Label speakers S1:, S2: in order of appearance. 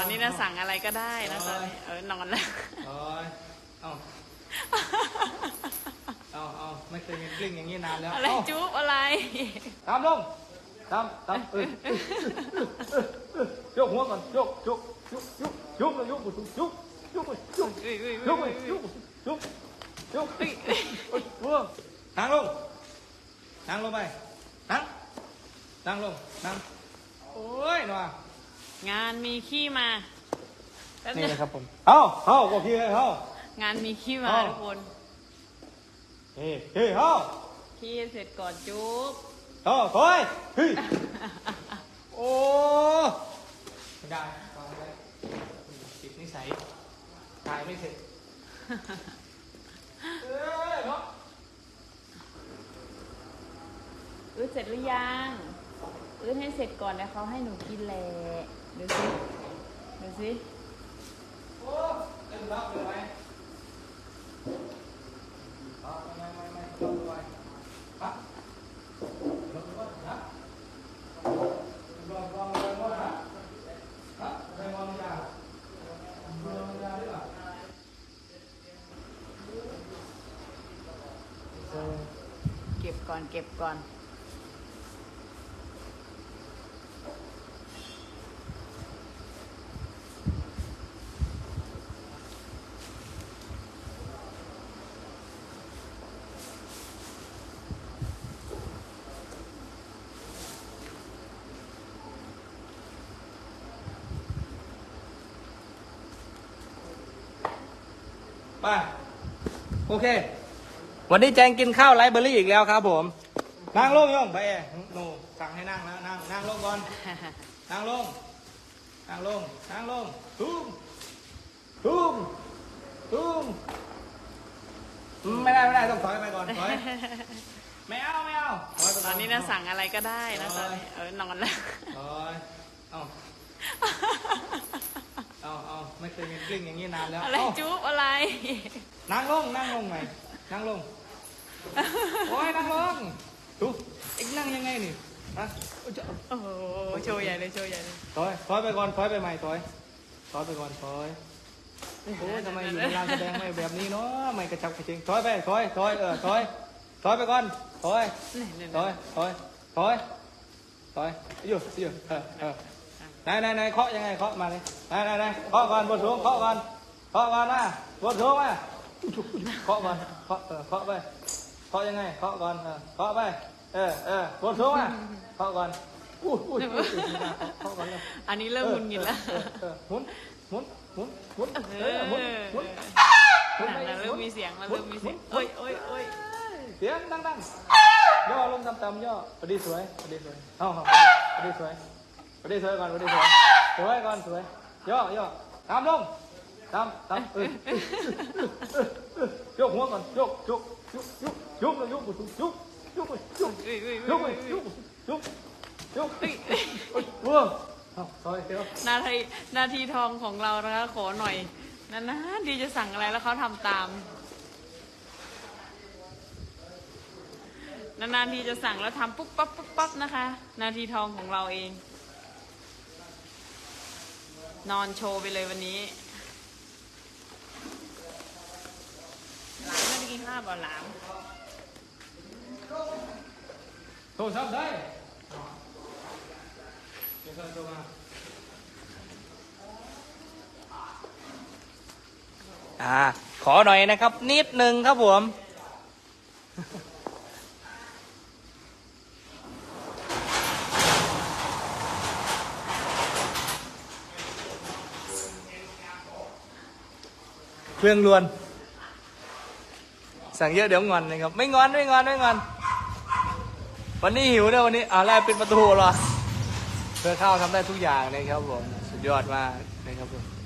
S1: อนนี้นะสั่งอะไรก็ได้นะตอนนี้เออนอนแล้ว
S2: โอ้ยเอาเอาเอาไม่เคยมีกลิ้งอย่างนี้นานแล้ว
S1: อะไร
S2: เา
S1: จุ๊บอะไร
S2: ตามลงตามตามเออเออเออเออเออยกหัวก่อนยกยกยกยกยกยกยกยกยกยก
S1: อุ้ยอุ้ย
S2: ย
S1: อุ้
S2: ก
S1: ย
S2: ย
S1: อุ้ย
S2: กยกยก
S1: อุ้ย
S2: เอ้ยหัวนั่งลงนั่งลงไปนั่งนั่งลงนั่งโอ้ยหน่อย
S1: งานมีขี้มาแป๊บ
S2: นี่
S1: นึง
S2: นะครับผม เอ้าเอ้าบอกพี่เลยเอ้า งา
S1: นมีขี้มา
S2: เอ้า
S1: ทุกคน
S2: เฮ้เฮ้เอ้า
S1: ขี้เสร็จก่อนจุ๊บ
S2: เอ้าถอยเฮ้ย โอ้ไม่ได้ฟังไว้ติดนิสัยถ่ายไม่เสร็จเอ้ยเนาะ
S1: อื้อเสร็จหรือยัง อื้อให้เสร็จก่อนแล้วเขาให้หนูกินแหละ
S2: Được gì? Được gì? Ô, đừng bóc được mày. Bóc mày mày mày, bóc mày. Bóc. Bóc quá, đó. Bóc bóc bóc bóc đó. Đó, đây ngon ra. Ngon ra đấy à. Kịp còn, kịp còn. ไปโอเค วันนี้แจงกินข้าวไรเบอรี่อีกแล้วครับผม นั่งลงย่องไปเอ๋หนูสั่งให้นั่งแล้วนั่งนั่งลงก่อน นั่งลง นั่งลง นั่งลงทุ่มทุ่มทุ่มอืมไม่ได้ไม่ได้ต้องถอยไปก่อนถอยไม่เอาไม่เอาถอยไป
S1: ตอนนี้นะสั่งอะไรก็ได้นะตอนนี้เออนอนแล้ว
S2: ถอยเอา เอาเอาไม่เคยมีกลิ้งอย่างนี้นานแล้ว
S1: อะไร
S2: เา
S1: จุ๊บอะไร
S2: นั่งลงนั่งลงไหมนั่งลง โอ้ยนั่งลง ดูเอ็งนั่งยังไงนี่ฮะโอ้ยจะ
S1: โอ้โหโชว์ใหญ่เลยโชว์ใหญ่เลย
S2: ถอยถอยไปก่อนถอยไปใหม่ถอยถอยไปก่อนถอยโอ้ยทำไมอยู่ในลานแสดงไม่แบบนี้เนาะไม่กระชับกระเฉงถอยไปถอยถอยเออถอยถอยไปก่อนถอย
S1: นี่นี่
S2: ถอยถอยถอยถอยอยู่อยู่เออเออ ไหนไหนไหนเคาะยังไงเคาะมาเลยไหนไหนไหนเคาะก่อนบนสูงเคาะก่อนเคาะก่อนนะบนสูงมาเคาะก่อนเคาะเออเคาะไปเคาะยังไงเคาะก่อนเออเคาะไปเออเออบนสูงมาเคาะก่อนอุ้ยอุ้ยอุ้ยเคาะก่อนเลย
S1: อันนี้เริ่มหงุนงิดแล้ว
S2: เออเออหมุนหมุนหมุนหมุน
S1: เอ
S2: เออหมุนหมุนหมุน
S1: นั่น
S2: ไป
S1: น่ะเริ่มมีเสียงแล้ว
S2: หมุ
S1: เริ่
S2: น
S1: มมีเสียง
S2: หมุน
S1: โอ้ยโอ้ยโอ้ย
S2: เสียงดังๆย่อลงต่ำๆย่อพอดีสวยพอดีสวยเอาเอาพอดีสวย ปได้สวยก่อนไปได้สวยสวยก่อนสวยย่อย่อตามลงตามตามเออยกหัวก่อนยกยกยกยกยกเลยโยกไปยก
S1: ยกย
S2: ก
S1: ยกย
S2: กยกยก
S1: ย
S2: กยกยก
S1: นาทีนาทีทองของเรานะคะขอหน่อยนะนะดีจะสั่งอะไรแล้วเขาทำตามนานๆทีจะสั่งแล้วทำปุ๊บปั๊บปุ๊บปั๊บนะคะ นาทีทองของเราเอง นอนโชว์ไปเลยวันนี้ หลานไม่ได้กินข้าวบ่หลาน
S2: โทรศัพท์ได้เดี๋ยวโทรมาอ่า ขอหน่อยนะครับ นิดหนึ่งครับผม เครื่องรวน สั่งเยอะเดี๋ยวงอนนะครับ ไม่งอนไม่งอนไม่งอน วันนี้หิวนะวันนี้อ่าแรกเป็นประตูเหรอเพื่อข้าวทำได้ทุกอย่างนะครับผม สุดยอดมากนะครับผม